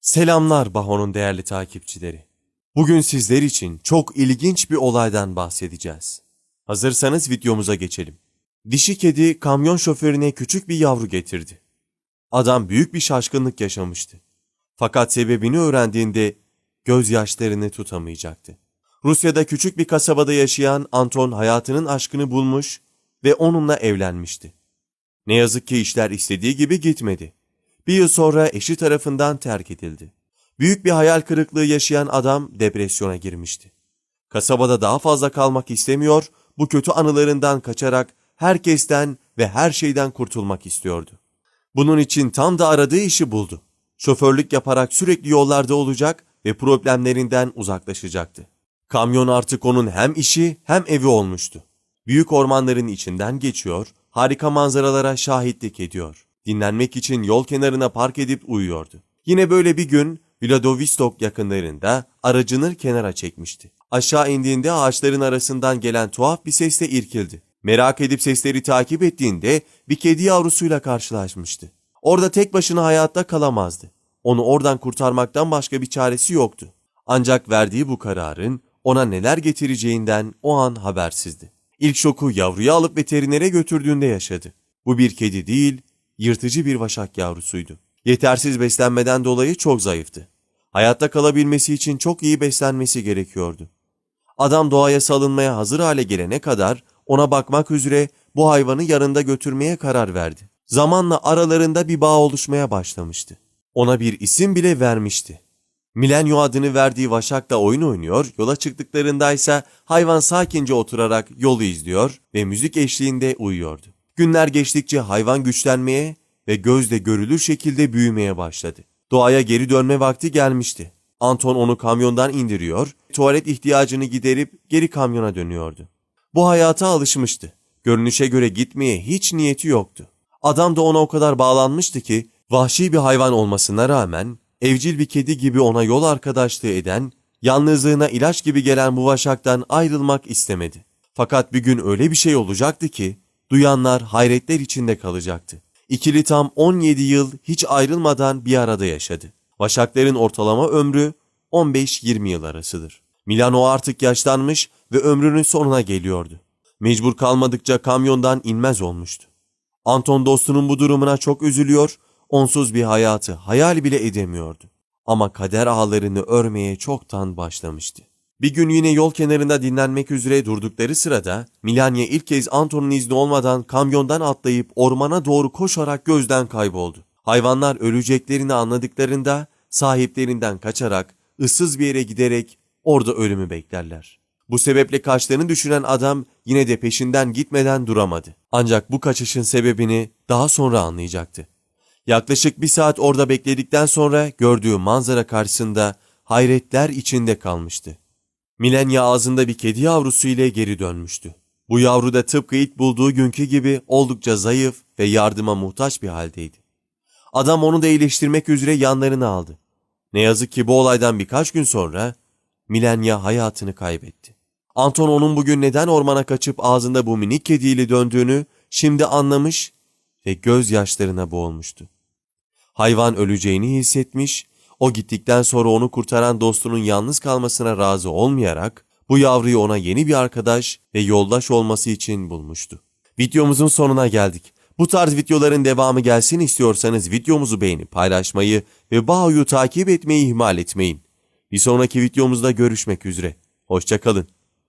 Selamlar Baho'nun değerli takipçileri. Bugün sizler için çok ilginç bir olaydan bahsedeceğiz. Hazırsanız videomuza geçelim. Dişi kedi kamyon şoförüne küçük bir yavru getirdi. Adam büyük bir şaşkınlık yaşamıştı. Fakat sebebini öğrendiğinde gözyaşlarını tutamayacaktı. Rusya'da küçük bir kasabada yaşayan Anton hayatının aşkını bulmuş ve onunla evlenmişti. Ne yazık ki işler istediği gibi gitmedi. Bir yıl sonra eşi tarafından terk edildi. Büyük bir hayal kırıklığı yaşayan adam depresyona girmişti. Kasabada daha fazla kalmak istemiyor, bu kötü anılarından kaçarak herkesten ve her şeyden kurtulmak istiyordu. Bunun için tam da aradığı işi buldu. Şoförlük yaparak sürekli yollarda olacak ve problemlerinden uzaklaşacaktı. Kamyon artık onun hem işi hem evi olmuştu. Büyük ormanların içinden geçiyor, harika manzaralara şahitlik ediyor. Dinlenmek için yol kenarına park edip uyuyordu. Yine böyle bir gün Vladivostok yakınlarında aracını kenara çekmişti. Aşağı indiğinde ağaçların arasından gelen tuhaf bir sesle irkildi. Merak edip sesleri takip ettiğinde bir kedi yavrusuyla karşılaşmıştı. Orada tek başına hayatta kalamazdı. Onu oradan kurtarmaktan başka bir çaresi yoktu. Ancak verdiği bu kararın ona neler getireceğinden o an habersizdi. İlk şoku yavruyu alıp veterinere götürdüğünde yaşadı. Bu bir kedi değil, yırtıcı bir vaşak yavrusuydu. Yetersiz beslenmeden dolayı çok zayıftı. Hayatta kalabilmesi için çok iyi beslenmesi gerekiyordu. Adam doğaya salınmaya hazır hale gelene kadar ona bakmak üzere bu hayvanı yanında götürmeye karar verdi. Zamanla aralarında bir bağ oluşmaya başlamıştı. Ona bir isim bile vermişti. Milenyo adını verdiği Vaşak'la oyun oynuyor, yola çıktıklarında ise hayvan sakince oturarak yolu izliyor ve müzik eşliğinde uyuyordu. Günler geçtikçe hayvan güçlenmeye ve gözle görülür şekilde büyümeye başladı. Doğaya geri dönme vakti gelmişti. Anton onu kamyondan indiriyor, tuvalet ihtiyacını giderip geri kamyona dönüyordu. Bu hayata alışmıştı. Görünüşe göre gitmeye hiç niyeti yoktu. Adam da ona o kadar bağlanmıştı ki vahşi bir hayvan olmasına rağmen evcil bir kedi gibi ona yol arkadaşlığı eden, yalnızlığına ilaç gibi gelen bu vaşaktan ayrılmak istemedi. Fakat bir gün öyle bir şey olacaktı ki duyanlar hayretler içinde kalacaktı. İkili tam 17 yıl hiç ayrılmadan bir arada yaşadı. Vaşakların ortalama ömrü 15-20 yıl arasıdır. Milano artık yaşlanmış ve ömrünün sonuna geliyordu. Mecbur kalmadıkça kamyondan inmez olmuştu. Anton dostunun bu durumuna çok üzülüyor, onsuz bir hayatı hayal bile edemiyordu. Ama kader ağlarını örmeye çoktan başlamıştı. Bir gün yine yol kenarında dinlenmek üzere durdukları sırada Milanya ilk kez Anton'un izni olmadan kamyondan atlayıp ormana doğru koşarak gözden kayboldu. Hayvanlar öleceklerini anladıklarında sahiplerinden kaçarak ıssız bir yere giderek orada ölümü beklerler. Bu sebeple kaçtığını düşünen adam yine de peşinden gitmeden duramadı. Ancak bu kaçışın sebebini daha sonra anlayacaktı. Yaklaşık bir saat orada bekledikten sonra gördüğü manzara karşısında hayretler içinde kalmıştı. Milenya ağzında bir kedi yavrusu ile geri dönmüştü. Bu yavru da tıpkı ilk bulduğu günkü gibi oldukça zayıf ve yardıma muhtaç bir haldeydi. Adam onu da iyileştirmek üzere yanlarına aldı. Ne yazık ki bu olaydan birkaç gün sonra Milenya hayatını kaybetti. Anton onun bugün neden ormana kaçıp ağzında bu minik kediyle döndüğünü şimdi anlamış ve gözyaşlarına boğulmuştu. Hayvan öleceğini hissetmiş, o gittikten sonra onu kurtaran dostunun yalnız kalmasına razı olmayarak bu yavruyu ona yeni bir arkadaş ve yoldaş olması için bulmuştu. Videomuzun sonuna geldik. Bu tarz videoların devamı gelsin istiyorsanız videomuzu beğenip paylaşmayı ve Bao'yu takip etmeyi ihmal etmeyin. Bir sonraki videomuzda görüşmek üzere. Hoşçakalın.